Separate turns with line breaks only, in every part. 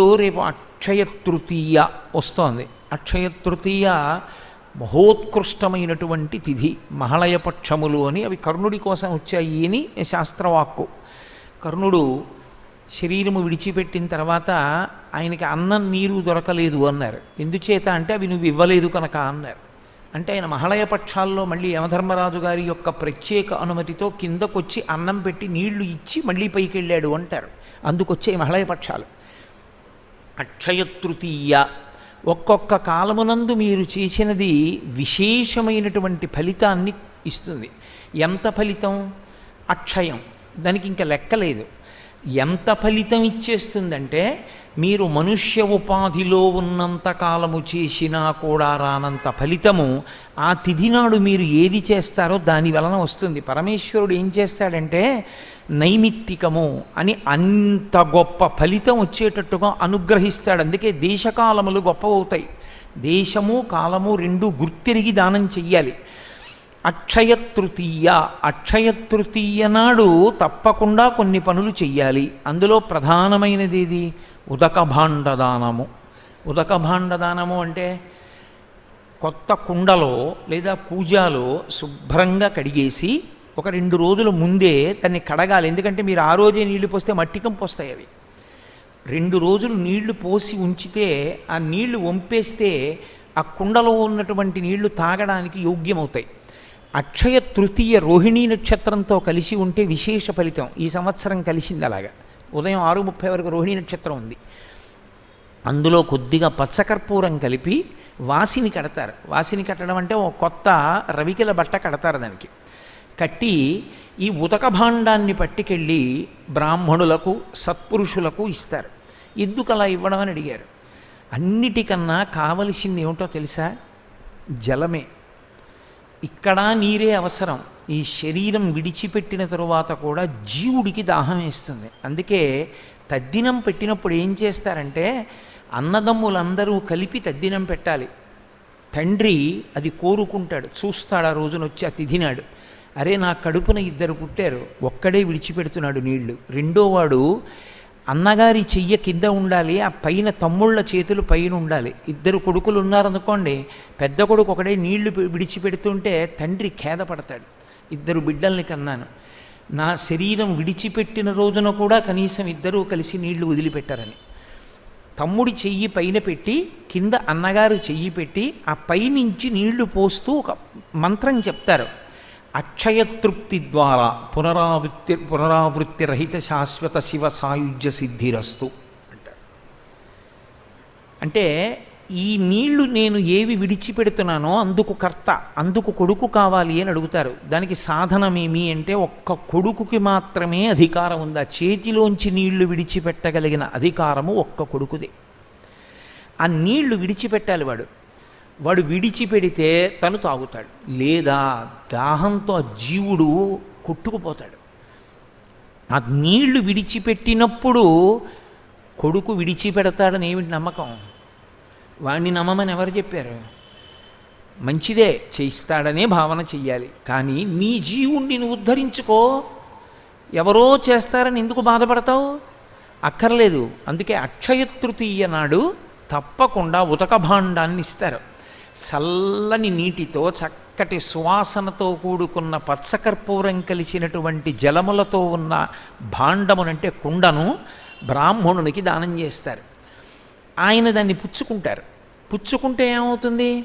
ఇప్పుడు రేపు అక్షయ తృతీయ వస్తోంది. అక్షయ తృతీయ మహోత్కృష్టమైనటువంటి తిథి మహళయపక్షములు అని అవి కర్ణుడి కోసం వచ్చాయి అని శాస్త్రవాక్కు. కర్ణుడు శరీరము విడిచిపెట్టిన తర్వాత ఆయనకి అన్నం నీరు దొరకలేదు అన్నారు. ఎందుచేత అంటే అవి నువ్వు ఇవ్వలేదు కనుక అన్నారు. అంటే ఆయన మహళయ పక్షాల్లో మళ్ళీ యమధర్మరాజు గారి యొక్క ప్రత్యేక అనుమతితో కిందకొచ్చి అన్నం పెట్టి నీళ్ళు ఇచ్చి మళ్ళీ పైకి వెళ్ళాడు అంటారు. అందుకొచ్చే మహళయ పక్షాలు అక్షయ తృతీయ ఒక్కొక్క కాలమునందు మీరు చేసినది విశేషమైనటువంటి ఫలితాన్ని ఇస్తుంది. ఎంత ఫలితం? అక్షయం. దానికి ఇంకా లెక్కలేదు. ఎంత ఫలితం ఇచ్చేస్తుందంటే మీరు మనుష్య ఉపాధిలో ఉన్నంత కాలము చేసినా కూడా రానంత ఫలితము ఆ తిథి నాడు మీరు ఏది చేస్తారో దాని వలన వస్తుంది. పరమేశ్వరుడు ఏం చేస్తాడంటే నైమిత్తికము అని అంత గొప్ప ఫలితం వచ్చేటట్టుగా అనుగ్రహిస్తాడు. అందుకే దేశకాలములు గొప్పవవుతాయి దేశము కాలము రెండు గుర్తిరిగి దానం చెయ్యాలి. అక్షయ తృతీయ అక్షయ తృతీయ నాడు తప్పకుండా కొన్ని పనులు చెయ్యాలి. అందులో ప్రధానమైనది ఏది ఉదకభాండదానము. ఉదకభాండదానము అంటే కొత్త కుండలో లేదా పూజాలో శుభ్రంగా కడిగేసి ఒక రెండు రోజుల ముందే దాన్ని కడగాలి. ఎందుకంటే మీరు ఆ రోజే నీళ్ళు పోస్తే మట్టికం పోస్తాయి అవి. రెండు రోజులు నీళ్ళు పోసి ఉంచితే ఆ నీళ్ళు వంపేస్తే ఆ కుండలో ఉన్నటువంటి నీళ్ళు తాగడానికి యోగ్యమవుతాయి. అక్షయ తృతీయ రోహిణీ నక్షత్రంతో కలిసి ఉంటే విశేష ఫలితం. ఈ సంవత్సరం కలిసింది అలాగా. ఉదయం ఆరు ముప్పై వరకు రోహిణీ నక్షత్రం ఉంది. అందులో కొద్దిగా పచ్చకర్పూరం కలిపి వాసిని కడతారు. వాసిని కట్టడం అంటే ఒక కొత్త రవికిల బట్ట కడతారు దానికి. కట్టి ఈ ఉదక భాండాన్ని పట్టుకెళ్ళి బ్రాహ్మణులకు సత్పురుషులకు ఇస్తారు. ఎందుకు అలా ఇవ్వడం అని అడిగారు. అన్నిటికన్నా కావలసింది ఏమిటో తెలుసా? జలమే. ఇక్కడ నీరే అవసరం. ఈ శరీరం విడిచిపెట్టిన తరువాత కూడా జీవుడికి దాహం వేస్తుంది. అందుకే తద్దినం పెట్టినప్పుడు ఏం చేస్తారంటే అన్నదమ్ములందరూ కలిపి తద్దినం పెట్టాలి. తండ్రి అది కోరుకుంటాడు. చూస్తాడు ఆ రోజున వచ్చి అతిథినాడు అరే నా కడుపున ఇద్దరు పుట్టారు. ఒక్కడే విడిచిపెడుతున్నాడు నీళ్ళు. రెండోవాడు అన్నగారి చెయ్య కింద ఉండాలి ఆ పైన తమ్ముళ్ళ చేతులు పైన ఉండాలి. ఇద్దరు కొడుకులు ఉన్నారనుకోండి పెద్ద కొడుకు ఒకడే నీళ్ళు విడిచిపెడుతుంటే తండ్రి ఖేదపడతాడు. ఇద్దరు బిడ్డల్ని కన్నాను. నా శరీరం విడిచిపెట్టిన రోజున కూడా కనీసం ఇద్దరూ కలిసి నీళ్ళు వదిలిపెట్టారని. తమ్ముడి చెయ్యి పైన పెట్టి కింద అన్నగారు చెయ్యి పెట్టి ఆ పైనుంచి నీళ్ళు పోస్తూ ఒక మంత్రం చెప్తారు. అక్షయతృప్తి ద్వారా పునరావృత్తి పునరావృత్తి రహిత శాశ్వత శివ సాయుధ్య సిద్ధిరస్తు అంటారు. అంటే ఈ నీళ్ళు నేను ఏవి విడిచిపెడుతున్నానో అందుకు కర్త అందుకు కొడుకు కావాలి అని అడుగుతారు. దానికి సాధనమేమి అంటే ఒక్క కొడుకుకి మాత్రమే అధికారం ఉంది. ఆ చేతిలోంచి నీళ్ళు విడిచిపెట్టగలిగిన అధికారము ఒక్క కొడుకుదే. ఆ నీళ్ళు విడిచిపెట్టాలి వాడు. వాడు విడిచిపెడితే తను తాగుతాడు. లేదా దాహంతో జీవుడు కొట్టుకుపోతాడు. ఆ నీళ్ళు విడిచిపెట్టినప్పుడు కొడుకు విడిచిపెడతాడని ఏమిటి నమ్మకం? వాడిని నమ్మమని ఎవరు చెప్పారు? మంచిదే చేయిస్తాడనే భావన చెయ్యాలి. కానీ నీ జీవుణ్ణి నువ్వు ఉద్ధరించుకో. ఎవరో చేస్తారని ఎందుకు బాధపడతావు? అక్కర్లేదు. అందుకే అక్షయ తృతీయ నాడు తప్పకుండా ఉతక భాండాన్ని ఇస్తారు. చల్లని నీటితో చక్కటి సువాసనతో కూడుకున్న పచ్చకర్పూరం కలిసినటువంటి జలములతో ఉన్న భాండమునంటే కుండను బ్రాహ్మణునికి దానం చేస్తారు. ఆయన దాన్ని పుచ్చుకుంటారు. పుచ్చుకుంటే ఏమవుతుంది?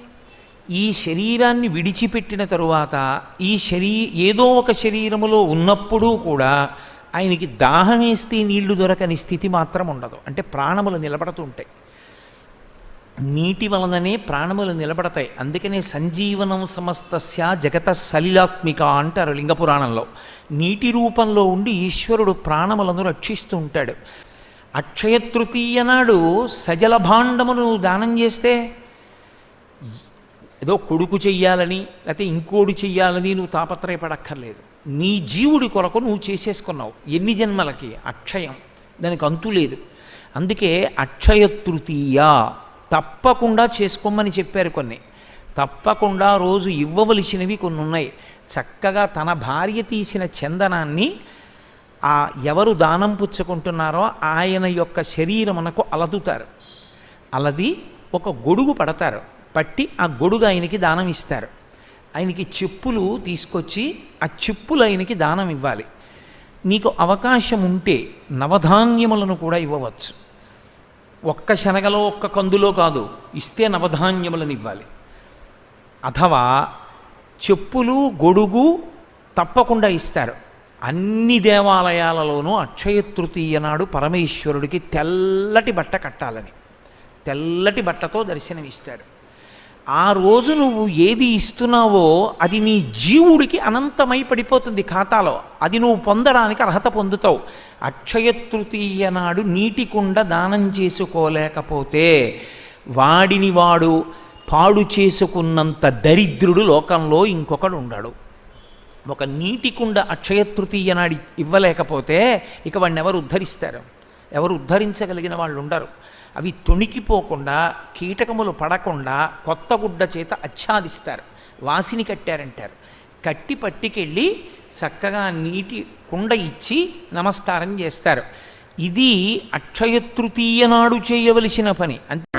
ఈ శరీరాన్ని విడిచిపెట్టిన తరువాత ఈ శరీ ఏదో ఒక శరీరములో ఉన్నప్పుడూ కూడా ఆయనకి దాహం వేస్తే నీళ్ళు దొరకని స్థితి మాత్రం ఉండదు. అంటే ప్రాణములు నిలబడుతుంటాయి నీటి వలననే ప్రాణములు నిలబడతాయి. అందుకనే సంజీవనం సమస్తస్య జగత సలిలాత్మిక అంటారు లింగపురాణంలో. నీటి రూపంలో ఉండి ఈశ్వరుడు ప్రాణములను రక్షిస్తూ ఉంటాడు. అక్షయ తృతీయ నాడు సజల భాండమును దానం చేస్తే ఏదో కొడుకు చెయ్యాలని లేకపోతే ఇంకోడు చెయ్యాలని నువ్వు తాపత్రయపడక్కర్లేదు. నీ జీవుడి కొరకు నువ్వు చేసేసుకున్నావు. ఎన్ని జన్మలకి? అక్షయం. దానికి అంతు లేదు. అందుకే అక్షయ తృతీయ తప్పకుండా చేసుకోమని చెప్పారు కొన్ని. తప్పకుండా రోజు ఇవ్వవలసినవి కొన్ని ఉన్నాయి చక్కగా తన భార్య తీసిన చందనాన్ని ఆ ఎవరు దానం పుచ్చుకుంటున్నారో ఆయన యొక్క శరీరమునకు అలదుతారు. అలది ఒక గొడుగు పడతారు. పట్టి ఆ గొడుగు ఆయనకి దానం ఇస్తారు. ఆయనకి చెప్పులు తీసుకొచ్చి ఆ చెప్పులు ఆయనకి దానం ఇవ్వాలి. నీకు అవకాశం ఉంటే నవధాన్యములను కూడా ఇవ్వవచ్చు. ఒక్క శనగలో ఒక్క కందులో కాదు ఇస్తే నవధాన్యములను ఇవ్వాలి అథవా చెప్పులు గొడుగు తప్పకుండా ఇస్తారు. అన్ని దేవాలయాలలోనూ అక్షయ తృతీయ నాడు పరమేశ్వరుడికి తెల్లటి బట్ట కట్టాలని. తెల్లటి బట్టతో దర్శనమిస్తాడు ఆ రోజు నువ్వు ఏది ఇస్తున్నావో అది నీ జీవుడికి అనంతమై పడిపోతుంది ఖాతాలో. అది నువ్వు పొందడానికి అర్హత పొందుతావు. అక్షయ తృతీయ నాడు నీటి కుండ దానం చేసుకోలేకపోతే వాడిని వాడు పాడు చేసుకున్నంత దరిద్రుడు లోకంలో ఇంకొకడు ఉండడు. ఒక నీటి కుండ అక్షయ తృతీయ నాడు ఇవ్వలేకపోతే ఇక వాడిని ఎవరు ఉద్ధరిస్తారు? ఎవరు ఉద్ధరించగలిగిన వాళ్ళు ఉండరు. అవి తొణికిపోకుండా కీటకములు పడకుండా కొత్త గుడ్డ చేత ఆచ్ఛాదిస్తారు. వాసిని కట్టారంటారు. కట్టి పట్టికెళ్ళి చక్కగా నీటి కుండ ఇచ్చి నమస్కారం చేస్తారు. ఇది అక్షయ తృతీయ నాడు చేయవలసిన పని. అంతే